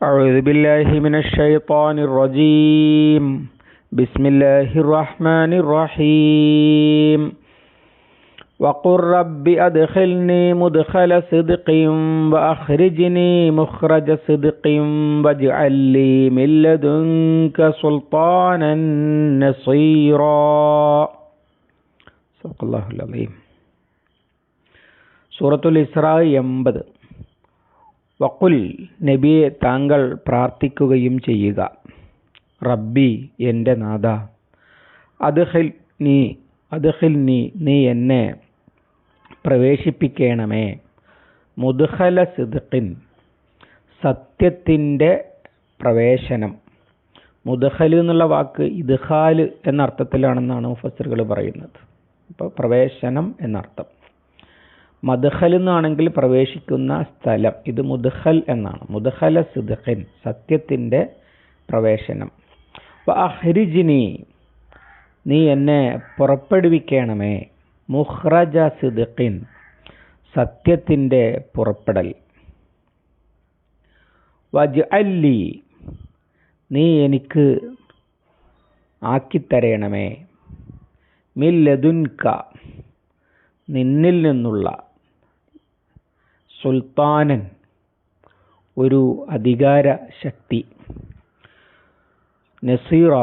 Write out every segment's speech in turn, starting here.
أعوذ بالله من الشيطان الرجيم بسم الله الرحمن الرحيم وقل رب أدخلني مدخل صدق وأخرجني مخرج صدق واجعل لي من لدنك سلطانا نصيرا صدق الله العظيم സൂറത്തുൽ ഇസ്രാ എൺപത് വക്കുൽ നബിയെ താങ്കൾ പ്രാർത്ഥിക്കുകയും ചെയ്യുക. റബ്ബി എന്റെ നാഥ അദ്ഹിൽ നീ അദ്ഹിൽ നീ നീ എന്നെ പ്രവേശിപ്പിക്കണമേ. മുദ്ഹല സിദ്ഖിൻ സത്യത്തിന്റെ പ്രവേശനം. മുദ്ഹൽ എന്നുള്ള വാക്ക് ഇദ്ഹാൽ എന്ന അർത്ഥത്തിലാണെന്നാണ് മുഫസറുകൾ പറയുന്നത്. അപ്പോൾ പ്രവേശനം എന്നർത്ഥം. മദ്ഹൽ എന്നാണെങ്കിൽ പ്രവേശിക്കുന്ന സ്ഥലം. ഇത് മുദ്ഹൽ എന്നാണ്. മുദ്ഹല സിദ്ഖിൻ സത്യത്തിന്റെ പ്രവേശനം. അഹ്രിജിനി നീ എന്നെ പുറപ്പെടുവിക്കണമേ. മുഹ്റജ സിദ്ഖിൻ സത്യത്തിന്റെ പുറപ്പെടൽ. വജ് അല്ലി നീ എനിക്ക് ആക്കിത്തരയണമേ മില്ലതുൻക നിന്നിൽ നിന്നുള്ള സുൽത്താനൻ ഒരു അധികാര ശക്തി നസീറ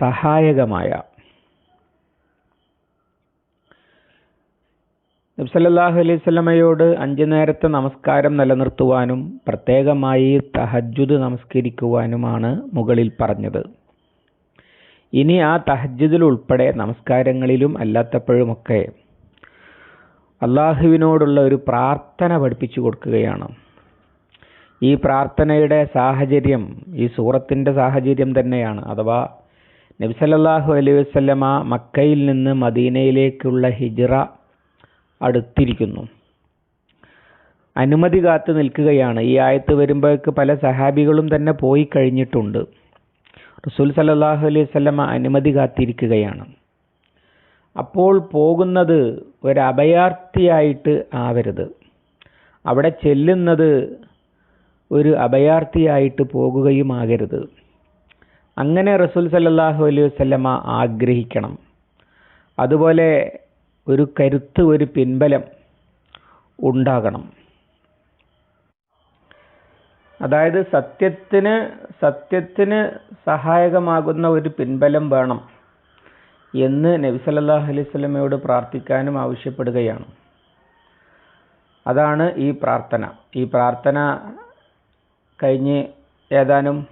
സഹായകമായ. നബ്സല്ലാഹു അലൈഹി സ്വലമയോട് അഞ്ചു നേരത്തെ നമസ്കാരം നിലനിർത്തുവാനും പ്രത്യേകമായി തഹജുദ് നമസ്കരിക്കുവാനുമാണ് മുകളിൽ പറഞ്ഞത്. ഇനി ആ തഹജുദിൽ ഉൾപ്പെടെ നമസ്കാരങ്ങളിലും അല്ലാത്തപ്പോഴുമൊക്കെ അള്ളാഹുവിനോടുള്ള ഒരു പ്രാർത്ഥന പഠിപ്പിച്ചു കൊടുക്കുകയാണ്. ഈ പ്രാർത്ഥനയുടെ സാഹചര്യം ഈ സൂറത്തിന്റെ സാഹചര്യം തന്നെയാണ്. അഥവാ നബ്സല്ലാഹു അലൈഹി വസ്ലമ മക്കയിൽ നിന്ന് മദീനയിലേക്കുള്ള ഹിജ്റ അടുത്തിരിക്കുന്നു. അനുമതി കാത്തു നിൽക്കുകയാണ്. ഈ ആയത്ത് വരുമ്പോഴേക്ക് പല സഹാബികളും തന്നെ പോയി കഴിഞ്ഞിട്ടുണ്ട്. റസൂൽ സല്ലാഹു അലൈഹി വസ്ലമ അനുമതി കാത്തിരിക്കുകയാണ്. അപ്പോൾ പോകുന്നത് ഒരഭയാർത്ഥിയായിട്ട് ആവരുത്. അവിടെ ചെല്ലുന്നത് ഒരു അഭയാർത്ഥിയായിട്ട് പോകുകയുമാകരുത് അങ്ങനെ റസൂൽ സല്ലാഹു അലൈഹി വസ്ലമ ആഗ്രഹിക്കണം. അതുപോലെ ഒരു കരുത്ത് ഒരു പിൻബലം ഉണ്ടാകണം. അതായത് സത്യത്തിന് സത്യത്തിന് സഹായകമാകുന്ന ഒരു പിൻബലം വേണം. എന്ന് നബി സല്ലല്ലാഹു അലൈഹി സ്വലമയോട് പ്രാർത്ഥിക്കാനും ആവശ്യപ്പെടുകയാണ്. അതാണ് ഈ പ്രാർത്ഥന. ഈ പ്രാർത്ഥന കഴിഞ്ഞ് ഏതാനും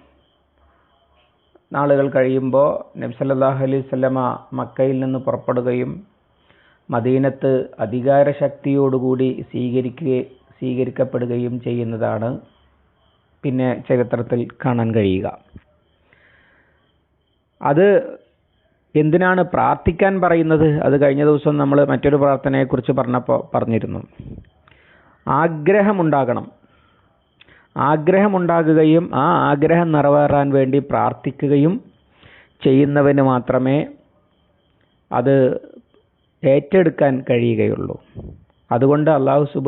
നാളുകൾ കഴിയുമ്പോൾ നബി സല്ലല്ലാഹു അലൈഹി സ്വലമ മക്കയിൽ നിന്ന് പുറപ്പെടുകയും മദീനത്ത് അധികാര ശക്തിയോടുകൂടി സ്വീകരിക്കുക സ്വീകരിക്കപ്പെടുകയും ചെയ്യുന്നതാണ് പിന്നെ ചരിത്രത്തിൽ കാണാൻ കഴിയുക. അത് എന്തിനാണ് പ്രാർത്ഥിക്കാൻ പറയുന്നത്? അത് കഴിഞ്ഞ ദിവസം നമ്മൾ മറ്റൊരു പ്രാർത്ഥനയെക്കുറിച്ച് പറഞ്ഞപ്പോൾ പറഞ്ഞിരുന്നു. ആഗ്രഹമുണ്ടാകണം. ആഗ്രഹമുണ്ടാകുകയും ആ ആഗ്രഹം നിറവേറാൻ വേണ്ടി പ്രാർത്ഥിക്കുകയും ചെയ്യുന്നവന് മാത്രമേ അത് ഏറ്റെടുക്കാൻ കഴിയുകയുള്ളൂ. അതുകൊണ്ട് അള്ളാഹു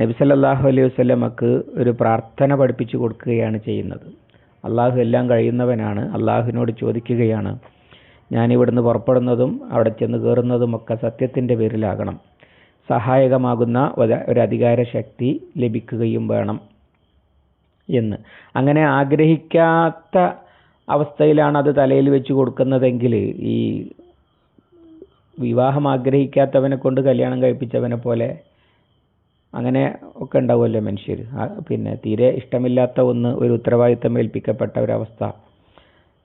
നബി സല്ലല്ലാഹു അലൈഹി വസല്ലമക്ക് ഒരു പ്രാർത്ഥന പഠിപ്പിച്ചു കൊടുക്കുകയാണ് ചെയ്യുന്നത്. അള്ളാഹു എല്ലാം കഴിയുന്നവനാണ്. അള്ളാഹുവിനോട് ചോദിക്കുകയാണ്. ഞാൻ ഇവിടുന്ന് പുറപ്പെടുന്നതും അവിടെ ചെന്ന് കയറുന്നതും ഒക്കെ സത്യത്തിന്റെ പേരിലാകണം. സഹായകമാകുന്ന ഒരു അധികാര ശക്തി ലഭിക്കുകയും വേണം എന്ന്. അങ്ങനെ ആഗ്രഹിക്കാത്ത അവസ്ഥയിലാണ് അത് തലയിൽ വെച്ച് കൊടുക്കുന്നതെങ്കിൽ ഈ വിവാഹം ആഗ്രഹിക്കാത്തവനെ കൊണ്ട് കല്യാണം കഴിപ്പിച്ചവനെ പോലെ അങ്ങനെ ഒക്കെ ഉണ്ടാവുമല്ലോ മനുഷ്യർ. പിന്നെ തീരെ ഇഷ്ടമില്ലാത്ത ഒന്ന് ഒരു ഉത്തരവാദിത്തം ഏൽപ്പിക്കപ്പെട്ട ഒരവസ്ഥ.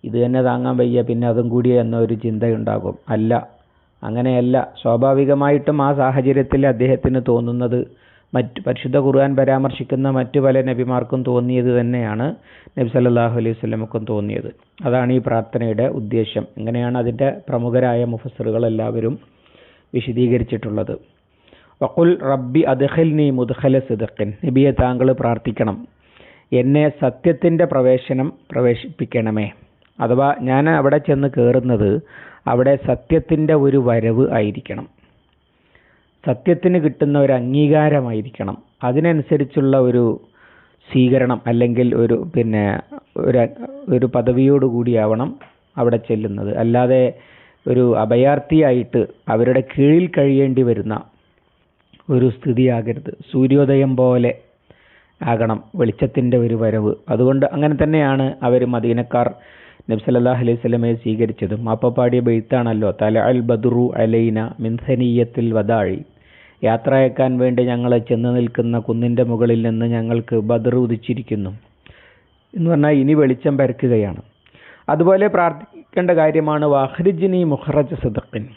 ഇത് തന്നെ താങ്ങാൻ വയ്യ പിന്നെ അതും കൂടി എന്നൊരു ചിന്തയുണ്ടാകും. അല്ല അങ്ങനെയല്ല. സ്വാഭാവികമായിട്ടും ആ സാഹചര്യത്തിൽ അദ്ദേഹത്തിന് തോന്നുന്നത് മറ്റ് പരിശുദ്ധ ഖുർആൻ പരാമർശിക്കുന്ന മറ്റു പല നബിമാർക്കും തോന്നിയത് തന്നെയാണ് നബി സല്ലാഹു അലൈഹി വസല്ലമക്കും തോന്നിയത്. അതാണ് ഈ പ്രാർത്ഥനയുടെ ഉദ്ദേശം. ഇങ്ങനെയാണ് അതിന്റെ പ്രമുഖരായ മുഫസറുകൾ എല്ലാവരും വിശദീകരിച്ചിട്ടുള്ളത്. വക്കുൽ റബ്ബി അദ്ഖിൽനി മുദ്ഖല സിദ്ഖിൻ. നബിയെ താങ്കൾ പ്രാർത്ഥിക്കണം. എന്നെ സത്യത്തിന്റെ പ്രവേശനം പ്രവേശിപ്പിക്കണമേ. അഥവാ ഞാൻ അവിടെ ചെന്ന് കയറുന്നത് അവിടെ സത്യത്തിന്റെ ഒരു വരവ് ആയിരിക്കണം. സത്യത്തിന് കിട്ടുന്ന ഒരു അംഗീകാരമായിരിക്കണം. അതിനനുസരിച്ചുള്ള ഒരു സ്വീകരണം അല്ലെങ്കിൽ ഒരു പിന്നെ ഒരു ഒരു പദവിയോട് കൂടിയാവണം അവിടെ ചെല്ലുന്നത്. അല്ലാതെ ഒരു അഭയാർത്ഥിയായിട്ട് അവരുടെ കീഴിൽ കഴിയേണ്ടി വരുന്ന ഒരു സ്ഥിതിയാകരുത് സൂര്യോദയം പോലെ ആകണം വെളിച്ചത്തിന്റെ ഒരു വരവ്. അതുകൊണ്ട് അങ്ങനെ തന്നെയാണ് അവർ മദീനക്കാർ നബി സല്ലല്ലാഹു അലൈഹി സ്വലമയെ സ്വീകരിച്ചതും അപ്പപ്പാടിയ ബെയ്ത്താണല്ലോ തല അൽ ബദുറു അലൈന മിൻസനീയത്തിൽ വദാഴി യാത്ര അയക്കാൻ വേണ്ടി ഞങ്ങൾ ചെന്ന് നിൽക്കുന്ന കുന്നിന്റെ മുകളിൽ നിന്ന് ഞങ്ങൾക്ക് ബദർ ഉദിച്ചിരിക്കുന്നു. എന്ന് പറഞ്ഞാൽ ഇനി വെളിച്ചം പരക്കുകയാണ്. അതുപോലെ പ്രാർത്ഥിക്കേണ്ട കാര്യമാണ് വാഹ്രിജിനി മുഹറജ് സിദക്കിൻ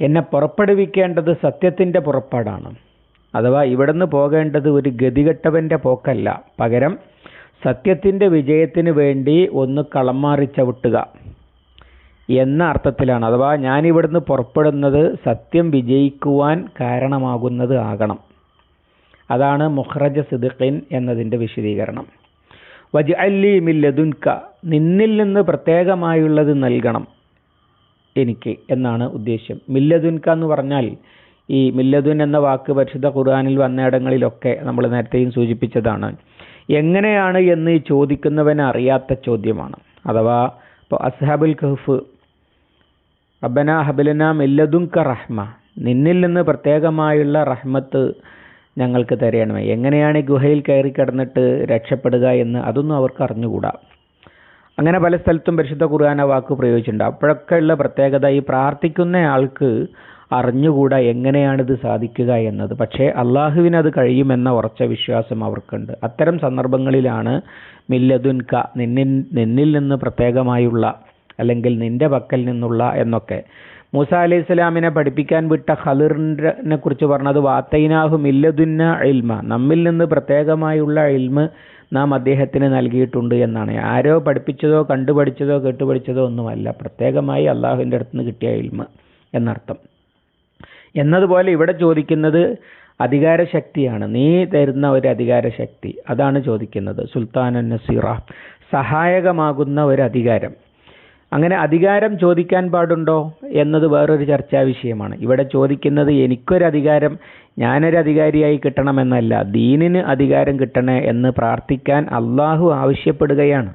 എന്നെ പുറപ്പെടുവിക്കേണ്ടത് സത്യത്തിന്റെ പുറപ്പാടാണ്. അഥവാ ഇവിടുന്ന് പോകേണ്ടത് ഒരു ഗതികെട്ടവന്റെ പോക്കല്ല. പകരം സത്യത്തിന്റെ വിജയത്തിന് വേണ്ടി ഒന്ന് കളം മാറി ചവിട്ടുക എന്ന അർത്ഥത്തിലാണ്. അഥവാ ഞാനിവിടുന്ന് പുറപ്പെടുന്നത് സത്യം വിജയിക്കുവാൻ കാരണമാകുന്നത് ആകണം. അതാണ് മുഹ്റജ സിദ്ഖിൻ എന്നതിന്റെ വിശദീകരണം. വജ് അല്ലി നിന്നിൽ നിന്ന് പ്രത്യേകമായുള്ളത് നൽകണം എനിക്ക് എന്നാണ് ഉദ്ദേശ്യം. മില്ലതുൻക എന്ന് പറഞ്ഞാൽ ഈ മില്ലതുൻ എന്ന വാക്ക് പരിശുദ്ധ ഖുർആാനിൽ വന്നയിടങ്ങളിലൊക്കെ നമ്മൾ നേരത്തെയും സൂചിപ്പിച്ചതാണ്. എങ്ങനെയാണ് എന്ന് ചോദിക്കുന്നവൻ അറിയാത്ത ചോദ്യമാണ്. അഥവാ ഇപ്പോൾ അസ്ഹാബുൽ കഹ്ഫ് റബ്ബന ഹബലന മില്ലതുൻക റഹ്മ നിന്നിൽ നിന്ന് പ്രത്യേകമായുള്ള റഹ്മത്ത് ഞങ്ങൾക്ക് തരയണമേ എങ്ങനെയാണ് ഈ ഗുഹയിൽ കയറി കിടന്നിട്ട് രക്ഷപ്പെടുക എന്ന് അതൊന്നും അവർക്ക് അറിഞ്ഞുകൂടാ. അങ്ങനെ പല സ്ഥലത്തും പരിശുദ്ധ ഖുർആൻ വാക്ക് പ്രയോഗിച്ചിട്ടുണ്ട്. അപ്പോഴൊക്കെയുള്ള പ്രത്യേകത ഈ പ്രാർത്ഥിക്കുന്ന ആൾക്ക് അറിഞ്ഞുകൂടാ എങ്ങനെയാണിത് സാധിക്കുക എന്നത്. പക്ഷേ അള്ളാഹുവിന് അത് കഴിയുമെന്ന ഉറച്ച വിശ്വാസം അവർക്കുണ്ട്. അത്തരം സന്ദർഭങ്ങളിലാണ് മില്ലതുൻക നിന്നിൽ നിന്നിൽ നിന്ന് പ്രത്യേകമായുള്ള അല്ലെങ്കിൽ നിന്റെ പക്കൽ നിന്നുള്ള എന്നൊക്കെ. മൂസ അലൈഹി സ്വലാമിനെ പഠിപ്പിക്കാൻ വിട്ട ഖലിറിനെ കുറിച്ച് പറഞ്ഞത് വാത്തൈനാഹു മില്ലതുന്ന ഇൽമ. നമ്മിൽ നിന്ന് പ്രത്യേകമായുള്ള ഇൽമ് നാം അദ്ദേഹത്തിന് നൽകിയിട്ടുണ്ട് എന്നാണ്. ആരോ പഠിപ്പിച്ചതോ കണ്ടുപഠിച്ചതോ കേട്ടുപഠിച്ചതോ ഒന്നുമല്ല. പ്രത്യേകമായി അള്ളാഹുവിന്റെ അടുത്ത് നിന്ന് കിട്ടിയ ഇൽമ എന്നർത്ഥം. എന്നതുപോലെ ഇവിടെ ചോദിക്കുന്നത് അധികാരശക്തിയാണ്. നീ തരുന്ന ഒരു അധികാരശക്തി. അതാണ് ചോദിക്കുന്നത്. സുൽത്താൻ നസീറ. സഹായകമാകുന്ന ഒരു അധികാരം. അങ്ങനെ അധികാരം ചോദിക്കാൻ പാടുണ്ടോ എന്നത് വേറൊരു ചർച്ചാ വിഷയമാണ്. ഇവിടെ ചോദിക്കുന്നത് എനിക്കൊരു അധികാരം ഞാനൊരു അധികാരിയായി കിട്ടണമെന്നല്ല. ദീനിന് അധികാരം കിട്ടണേ എന്ന് പ്രാർത്ഥിക്കാൻ അള്ളാഹു ആവശ്യപ്പെടുകയാണ്.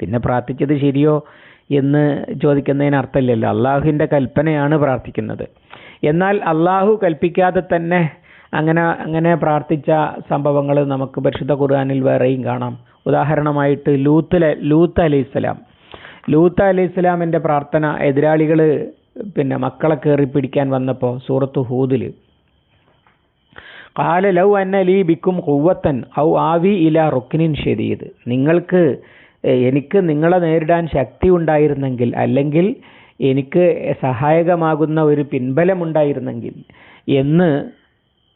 പിന്നെ പ്രാർത്ഥിച്ചത് ശരിയോ എന്ന് ചോദിക്കുന്നതിന് അർത്ഥമില്ലല്ലോ. അള്ളാഹുവിന്റെ കൽപ്പനയാണ് പ്രാർത്ഥിക്കുന്നത്. എന്നാൽ അള്ളാഹു കൽപ്പിക്കാതെ തന്നെ അങ്ങനെ അങ്ങനെ പ്രാർത്ഥിച്ച സംഭവങ്ങൾ നമുക്ക് പരിശുദ്ധ ഖുർആാനിൽ വേറെയും കാണാം. ഉദാഹരണമായിട്ട് ലൂത്ത് ലൂത്ത് അലൈഹിസ്സലാം ലൂത്ത് അലി ഇസ്ലാമിന്റെ പ്രാർത്ഥന എതിരാളികൾ പിന്നെ മക്കളെ കയറി പിടിക്കാൻ വന്നപ്പോൾ സൂറത്ത് ഹൂദിൽ കാല ലൗ അന്ന ലീ ബിക്കും കുവ്വത്തൻ ഔ ആവി ഇല റുക്കിനിൻ ഷെരീദ് നിങ്ങൾക്ക് എനിക്ക് നിങ്ങളെ നേരിടാൻ ശക്തി ഉണ്ടായിരുന്നെങ്കിൽ അല്ലെങ്കിൽ എനിക്ക് സഹായകമാകുന്ന ഒരു പിൻബലമുണ്ടായിരുന്നെങ്കിൽ എന്ന്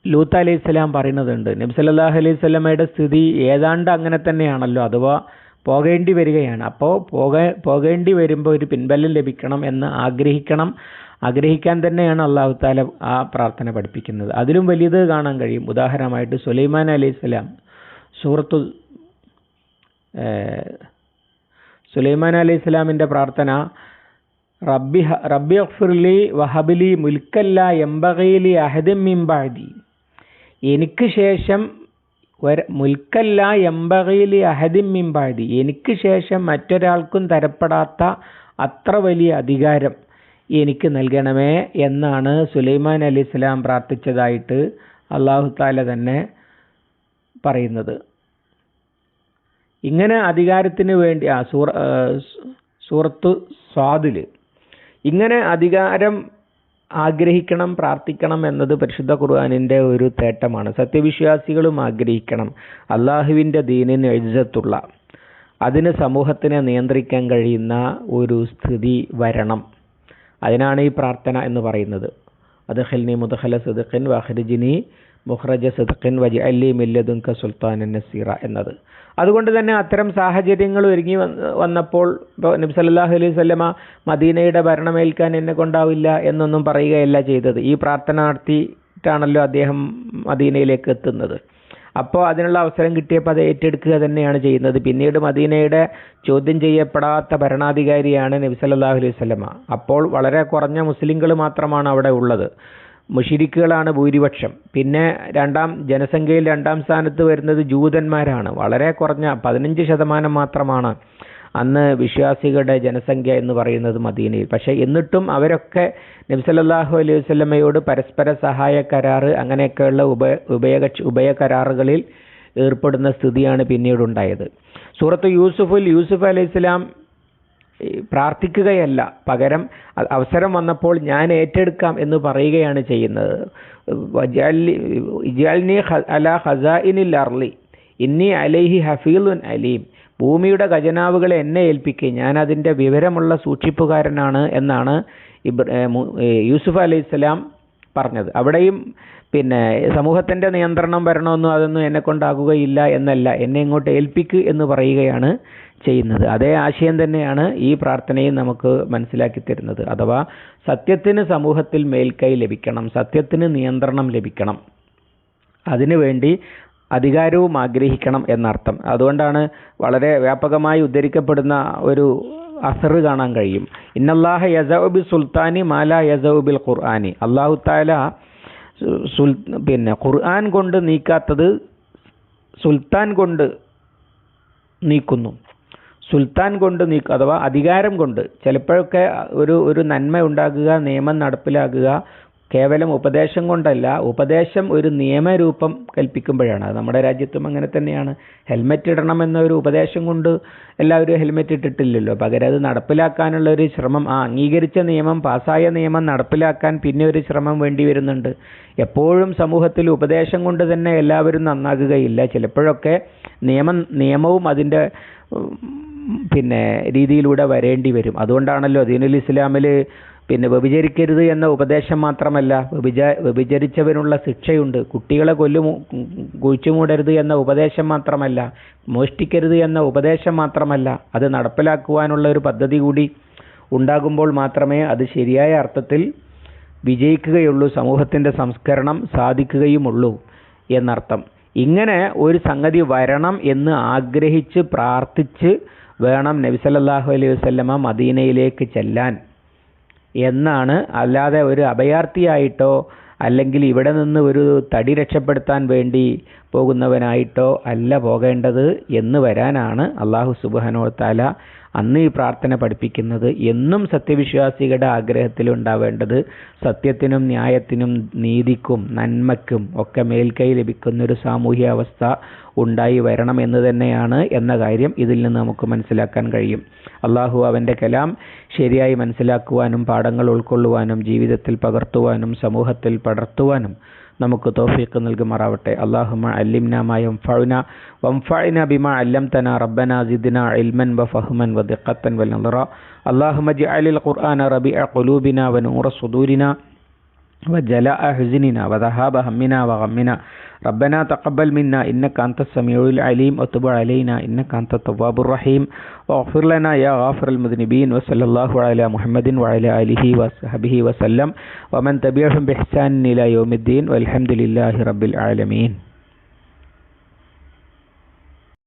ലൂത്ത് അലൈഹി സ്വലാം പറയുന്നതുണ്ട് നബി സല്ലല്ലാഹു അലൈഹി സ്വലമയുടെ സ്ഥിതി ഏതാണ്ട് അങ്ങനെ തന്നെയാണല്ലോ. അഥവാ പോകേണ്ടി വരികയാണ്. അപ്പോൾ പോക പോകേണ്ടി വരുമ്പോൾ ഒരു പിൻബലം ലഭിക്കണം എന്ന് ആഗ്രഹിക്കണം. ആഗ്രഹിക്കാൻ തന്നെയാണ് അള്ളാഹു താല ആ പ്രാർത്ഥന പഠിപ്പിക്കുന്നത്. അതിലും വലിയത് കാണാൻ കഴിയും. ഉദാഹരണമായിട്ട് സുലൈമാൻ അലൈഹി സ്വലാം സൂറത്തു സുലൈമാൻ അലൈഹി സ്വലാമിന്റെ പ്രാർത്ഥന റബ്ബി റബ്ബി അഫ്ഫിർലി വഹബിലി മുൽക്കല്ല എംബകയിലി അഹദം മിംബാദി എനിക്ക് ശേഷം മുൽക്കല്ല എംബകയിലി അഹദിം മിംബാദി എനിക്ക് ശേഷം മറ്റൊരാൾക്കും തരപ്പെടാത്ത അത്ര വലിയ അധികാരം എനിക്ക് നൽകണമേ എന്നാണ് സുലൈമാൻ അലി ഇസ്ലാം പ്രാർത്ഥിച്ചതായിട്ട് അള്ളാഹു താല തന്നെ പറയുന്നത്. ഇങ്ങനെ അധികാരത്തിന് വേണ്ടി ആ സൂറ സൂറത്ത് സ്വാദിൽ ഇങ്ങനെ അധികാരം ആഗ്രഹിക്കണം പ്രാർത്ഥിക്കണം എന്നത് പരിശുദ്ധ ഖുർആാനിന്റെ ഒരു തേട്ടമാണ്. സത്യവിശ്വാസികളും ആഗ്രഹിക്കണം അള്ളാഹുവിന്റെ ദീനിന് എഴുതത്തുള്ള അതിന് സമൂഹത്തിനെ നിയന്ത്രിക്കാൻ കഴിയുന്ന ഒരു സ്ഥിതി വരണം. അതിനാണ് ഈ പ്രാർത്ഥന എന്ന് പറയുന്നത്. അദ്ഹൽനി മുദഹല സുദഖിൻ വഹ്രിജിനി മുഹ്റജ സിദ്ഖിൻ വജി അല്ലി മില്ലതുങ്ക സുൽത്താൻ നസീറ എന്നത്. അതുകൊണ്ട് തന്നെ അത്തരം സാഹചര്യങ്ങൾ ഒരുങ്ങി വന്നപ്പോൾ ഇപ്പോൾ നബി സല്ലല്ലാഹു അലൈഹി വസല്ലമ മദീനയുടെ ഭരണമേൽക്കാൻ എന്നെ കൊണ്ടാവില്ല എന്നൊന്നും പറയുകയല്ല ചെയ്തത്. ഈ പ്രാർത്ഥന നടത്തിയിട്ടാണല്ലോ അദ്ദേഹം മദീനയിലേക്ക് എത്തുന്നത്. അപ്പോൾ അതിനുള്ള അവസരം കിട്ടിയപ്പോൾ അത് ഏറ്റെടുക്കുക തന്നെയാണ് ചെയ്യുന്നത്. പിന്നീട് മദീനയുടെ ചോദ്യം ചെയ്യപ്പെടാത്ത ഭരണാധികാരിയാണ് നബി സല്ലല്ലാഹു അലൈഹി വസല്ലമ. അപ്പോൾ വളരെ കുറഞ്ഞ മുസ്ലിങ്ങൾ മാത്രമാണ് അവിടെ ഉള്ളത്. മുഷിരിക്കുകളാണ് ഭൂരിപക്ഷം. പിന്നെ രണ്ടാം ജനസംഖ്യയിൽ രണ്ടാം സ്ഥാനത്ത് വരുന്നത് ജൂതന്മാരാണ്. വളരെ കുറഞ്ഞ പതിനഞ്ച് ശതമാനം മാത്രമാണ് അന്ന് വിശ്വാസികളുടെ ജനസംഖ്യ എന്ന് പറയുന്നത് മദീനയിൽ. പക്ഷേ എന്നിട്ടും അവരൊക്കെ നബ്സലല്ലാഹു അലൈഹി വസല്ലമയോട് പരസ്പര സഹായ കരാർ അങ്ങനെയൊക്കെയുള്ള ഉപ ഉഭയകക്ഷി ഉഭയ കരാറുകളിൽ ഏർപ്പെടുന്ന സ്ഥിതിയാണ് പിന്നീട് ഉണ്ടായത് സൂറത്ത് യൂസുഫിൽ യൂസുഫ് അലൈഹി സ്വലാം പ്രാർത്ഥിക്കുകയല്ല. പകരം അവസരം വന്നപ്പോൾ ഞാൻ ഏറ്റെടുക്കാം എന്ന് പറയുകയാണ് ചെയ്യുന്നത്. അല ഖസാഇനിൽ അർലി ഇന്നി അലൈഹി ഹഫീലുൻ അലീം. ഭൂമിയുടെ ഖജനാവുകളെ എന്നെ ഏൽപ്പിക്കുക ഞാൻ അതിന്റെ വിവരമുള്ള സൂക്ഷിപ്പുകാരനാണ് എന്നാണ് ഇബ്ര യൂസുഫ് അലൈഹിസ്സലാം പറഞ്ഞത്. അവിടെയും പിന്നെ സമൂഹത്തിന്റെ നിയന്ത്രണം വരണമെന്നും അതൊന്നും എന്നെ കൊണ്ടാകുകയില്ല എന്നല്ല. എന്നെ ഇങ്ങോട്ട് ഏൽപ്പിക്ക് എന്ന് പറയുകയാണ് ചെയ്യുന്നത്. അതേ ആശയം തന്നെയാണ് ഈ പ്രാർത്ഥനയും നമുക്ക് മനസ്സിലാക്കി തരുന്നത്. അഥവാ സത്യത്തിന് സമൂഹത്തിൽ മേൽക്കൈ ലഭിക്കണം. സത്യത്തിന് നിയന്ത്രണം ലഭിക്കണം. അതിനുവേണ്ടി അധികാരവും ആഗ്രഹിക്കണം എന്നർത്ഥം. അതുകൊണ്ടാണ് വളരെ വ്യാപകമായി ഉദ്ധരിക്കപ്പെടുന്ന ഒരു അസറ് കാണാൻ കഴിയും. ഇന്നല്ലാഹ യസൗബി സുൽത്താനി മാല യസൗബിൽ ഖുർആാനി അള്ളാഹു താല സുൽ പിന്നെ ഖുർആൻ കൊണ്ട് നീക്കാത്തത് സുൽത്താൻ കൊണ്ട് നീക്കുന്നു. സുൽത്താൻ കൊണ്ട് നീക്കുക അഥവാ അധികാരം കൊണ്ട്. ചിലപ്പോഴൊക്കെ ഒരു ഒരു നന്മ ഉണ്ടാക്കുക നിയമം നടപ്പിലാക്കുക കേവലം ഉപദേശം കൊണ്ടല്ല ഉപദേശം ഒരു നിയമരൂപം കൽപ്പിക്കുമ്പോഴാണ്. അത് നമ്മുടെ രാജ്യത്തും അങ്ങനെ തന്നെയാണ്. ഹെൽമെറ്റ് ഇടണം എന്നൊരു ഉപദേശം കൊണ്ട് എല്ലാവരും ഹെൽമെറ്റ് ഇട്ടിട്ടില്ലല്ലോ. പകരം അത് നടപ്പിലാക്കാനുള്ള ഒരു ശ്രമം ആ അംഗീകരിച്ച നിയമം പാസ്സായ നിയമം നടപ്പിലാക്കാൻ പിന്നെ ഒരു ശ്രമം വേണ്ടി വരുന്നുണ്ട്. എപ്പോഴും സമൂഹത്തിൽ ഉപദേശം കൊണ്ട് തന്നെ എല്ലാവരും നന്നാകുകയില്ല. ചിലപ്പോഴൊക്കെ നിയമം നിയമവും അതിന്റെ പിന്നെ രീതിയിലൂടെ വരേണ്ടി വരും. അതുകൊണ്ടാണല്ലോ ദീനുൽ ഇസ്ലാമിൽ പിന്നെ വ്യഭിചരിക്കരുത് എന്ന ഉപദേശം മാത്രമല്ല വ്യഭിച വ്യഭിചരിച്ചവനുള്ള ശിക്ഷയുണ്ട്. കുട്ടികളെ കൊല്ലു കുഴിച്ചുമൂടരുത് എന്ന ഉപദേശം മാത്രമല്ല മോഷ്ടിക്കരുത് എന്ന ഉപദേശം മാത്രമല്ല അത് നടപ്പിലാക്കുവാനുള്ള ഒരു പദ്ധതി കൂടി ഉണ്ടാകുമ്പോൾ മാത്രമേ അത് ശരിയായ അർത്ഥത്തിൽ വിജയിക്കുകയുള്ളൂ സമൂഹത്തിന്റെ സംസ്കരണം സാധിക്കുകയുമുള്ളൂ എന്നർത്ഥം. ഇങ്ങനെ ഒരു സംഗതി വരണം എന്ന് ആഗ്രഹിച്ച് പ്രാർത്ഥിച്ച് വേണം നബി സല്ലല്ലാഹു അലൈഹി വസല്ലമ മദീനയിലേക്ക് ചെല്ലാൻ. എന്നാണ് അല്ലാതെ ഒരു അഭയാർത്ഥിയായിട്ടോ അല്ലെങ്കിൽ ഇവിടെ നിന്ന് ഒരു തടി രക്ഷപ്പെടുത്താൻ വേണ്ടി പോകുന്നവനായിട്ടോ അല്ല പോകേണ്ടത് എന്ന് വരാനാണ് അള്ളാഹു സുബാനോ താല അന്ന് ഈ പ്രാർത്ഥന പഠിപ്പിക്കുന്നത് എന്നും സത്യവിശ്വാസികളുടെ ആഗ്രഹത്തിൽ ഉണ്ടാവേണ്ടത് സത്യത്തിനും ന്യായത്തിനും നീതിക്കും നന്മയ്ക്കും ഒക്കെ മേൽക്കൈ ലഭിക്കുന്ന ഒരു സാമൂഹ്യ അവസ്ഥ ഉണ്ടായി വരണം എന്ന് തന്നെയാണ് എന്ന കാര്യം ഇതിൽ നിന്ന് നമുക്ക് മനസ്സിലാക്കാൻ കഴിയും. അള്ളാഹു അവന്റെ കലാം ശരിയായി മനസ്സിലാക്കുവാനും പാഠങ്ങൾ ഉൾക്കൊള്ളുവാനും ജീവിതത്തിൽ പകർത്തുവാനും സമൂഹത്തിൽ പടർത്തുവാനും നമുക്ക് തോഫീക്ക് നൽകുമാറാവട്ടെ. അള്ളാഹുമ അല്ലിംനാമ യംഫഴുന വംഫഴിന ബിമ അല്ലംതന. റബ്ബന സിദ്ന ഇൽമൻ വ ഫഹ്മൻ വ ദിഖത്തൻ വൽ നളറ അള്ളാഹുമ ജഅലിൽ ഖുർആന റബിഅ ഖുലൂബിന വ നൂറ സുദൂരിന. وجلاء حزننا وذهاب همنا وغمنا. ربنا تقبل منا إنك أنت السميع العليم. وتب علينا إنك أنت التواب الرحيم. واغفر لنا يا غافر المذنبين وصلى الله على محمد وعلى آله وصحبه وسلم. ومن تبعهم بإحسان إلى يوم الدين والحمد لله رب العالمين.